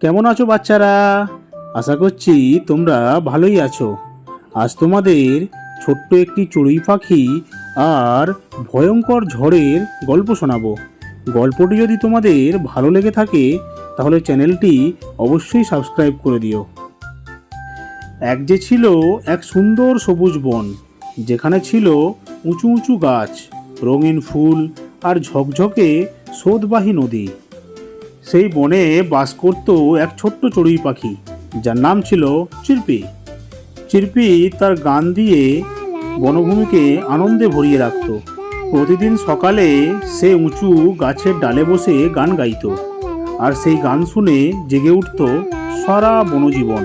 কেমন আছো বাচ্চারা? আশা করছি তোমরা ভালোই আছো। আজ তোমাদের ছোট্ট একটি চড়ুই পাখি আর ভয়ঙ্কর ঝড়ের গল্প শোনাবো। গল্পটি যদি তোমাদের ভালো লেগে থাকে, তাহলে চ্যানেলটি অবশ্যই সাবস্ক্রাইব করে দিও। এক যে ছিল এক সুন্দর সবুজ বন, যেখানে ছিল উঁচু উঁচু গাছ, রঙিন ফুল আর ঝকঝকে স্রোতবাহী নদী। সেই বনে বাস করত এক ছোট্ট চড়ুই পাখি, যার নাম ছিল চিরপি। চিরপি তার গান দিয়ে বনভূমিকে আনন্দে ভরিয়ে রাখত। প্রতিদিন সকালে সে উঁচু গাছের ডালে বসে গান গাইত আর সেই গান শুনে জেগে উঠত সারা বনজীবন।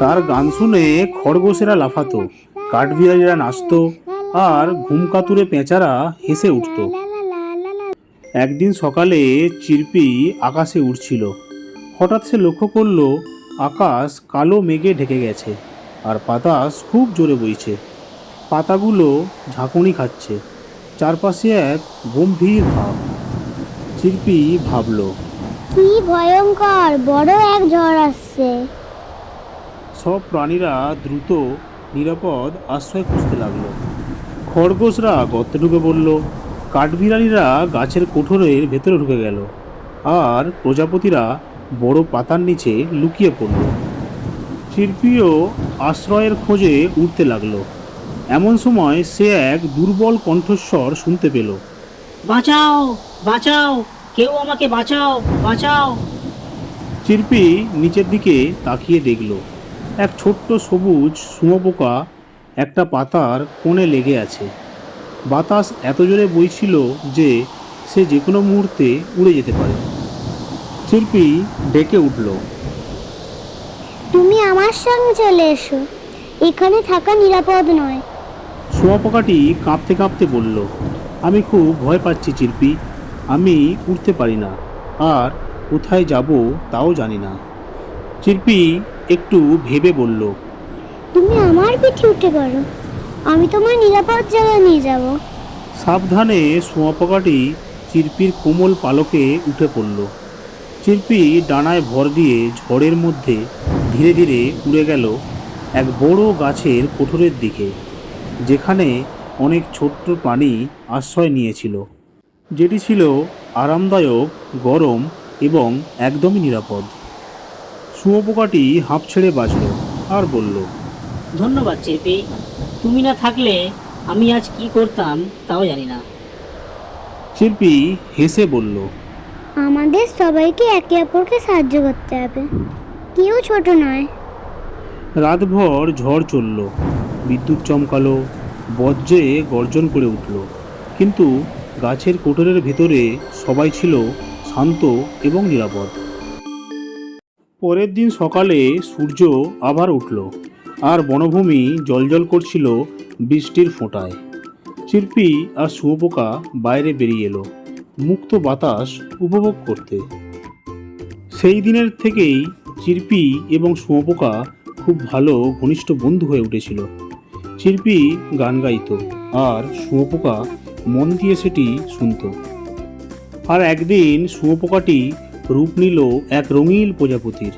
তার গান শুনে খরগোশেরা লাফাতো, কাঠবিড়ালিরা নাচতো আর ঘুমকাতুরে পেঁচারা হেসে উঠত। একদিন সকালে চিরপি আকাশে উড়ছিল। হঠাৎ সে লক্ষ্য করল আকাশ কালো মেঘে ঢেকে গেছে আর বাতাস খুব জোরে বইছে। পাতাগুলো ঝাঁকুনি খাচ্ছে চারপাশে এক গম্ভীর ভাব। চিরপি ভাবলো কি ভয়ঙ্কর বড় এক ঝড় আসছে। সব প্রাণীরা দ্রুত নিরাপদ আশ্রয় খুঁজতে লাগল। খরগোশরা গর্তে ঢুকে পড়ল। কাঠবিড়ালিরা গাছের কোঠরের ভেতরে ঢুকে গেল। আর প্রজাপতিরা বড় পাতার নিচে লুকিয়ে পড়ল। চিরপিও আশ্রয়ের খোঁজে উঠতে লাগল। এমন সময় সে এক দুর্বল কণ্ঠস্বর শুনতে পেল। বাঁচাও বাঁচাও কেউ আমাকে বাঁচাও বাঁচাও। চিরপি নিচের দিকে তাকিয়ে দেখল। এক ছোট্ট সবুজ শুঁয়োপোকা একটা পাতার কোণে লেগে আছে। বাতাস এত জোরে বইছিল যে সে যে কোনো মুহূর্তে উড়ে যেতে পারে। চিরপি ডেকে উঠল। তুমি আমার সঙ্গে চলে এসো। এখানে থাকা নিরাপদ নয়। শোয়াপোকাটি কাঁপতে কাঁপতে বলল আমি খুব ভয় পাচ্ছি চিরপি আমি উঠতে পারি না। আর কোথায় যাব তাও জানি না। চিরপি একটু ভেবে বলল তুমি আমার পিঠে উঠে পড়ো আমি তোমার নিরাপদ জায়গায় নিয়ে যাব। সাবধানে শুঁয়াপোকাটি চিরপির কোমল পালকে উঠে পড়ল। চিরপি ডানায় ভর দিয়ে ঝড়ের মধ্যে ধীরে ধীরে উড়ে গেল এক বড় গাছের কোঠরের দিকে যেখানে অনেক ছোট্ট প্রাণী আশ্রয় নিয়েছিল যেটি ছিল আরামদায়ক গরম এবং একদমই নিরাপদ। শুঁয়োপোকাটি হাঁপ ছেড়ে বাঁচল আর বলল ধন্যবাদ চেপে তুমি না থাকলে আমি আজ কি করতাম তাও জানি না। শিল্পী হেসে বলল আমাদের সবাইকে একে অপরকে সাহায্য করতে হবে। কেউ ছোট নয়। রাতভর ঝড় চলল বিদ্যুৎ চমকালো বজ্রে গর্জন করে উঠল। কিন্তু গাছের কোটরের ভেতরে সবাই ছিল শান্ত এবং নিরাপদ। পরের দিন সকালে সূর্য আবার উঠল। আর বনভূমি জলজল করছিল বৃষ্টির ফোঁটায়। চিরপি আর শুঁয়োপোকা বাইরে বেরিয়ে এলো, মুক্ত বাতাস উপভোগ করতে। সেই দিনের থেকেই চিরপি এবং শুঁয়োপোকা খুব ভালো ঘনিষ্ঠ বন্ধু হয়ে উঠেছিল। চিরপি গান গাইতো আর শুঁয়োপোকা মন দিয়ে সেটি শুনতো। আর একদিন শুঁয়োপোকাটি রূপ নিল এক রঙিন প্রজাপতির।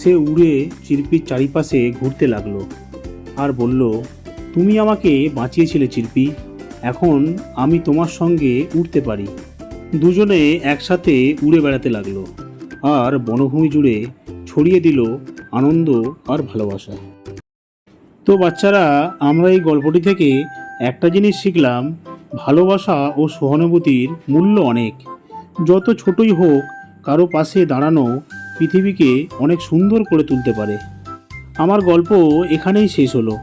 সে উড়ে চিরপির চারিপাশে ঘুরতে লাগল আর বলল, তুমি আমাকে বাঁচিয়েছিলে চিরপি এখন আমি তোমার সঙ্গে উঠতে পারি। দুজনে একসাথে উড়ে বেড়াতে লাগল আর বনভূমি জুড়ে ছড়িয়ে দিল আনন্দ আর ভালোবাসা। তো বাচ্চারা, আমরা এই গল্পটি থেকে একটা জিনিস শিখলাম, ভালোবাসা ও সহানুভূতির মূল্য অনেক। যত ছোটই হোক, কারও পাশে দাঁড়ানো পৃথিবীকে অনেক সুন্দর করে তুলতে পারে। আমার গল্প এখানেই শেষ হলো।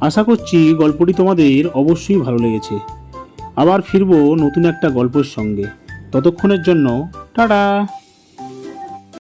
আশা করছি গল্পটি তোমাদের অবশ্যই ভালো লেগেছে। আবার ফিরবো নতুন একটা গল্পের সঙ্গে। ততক্ষণের জন্য, টাটা!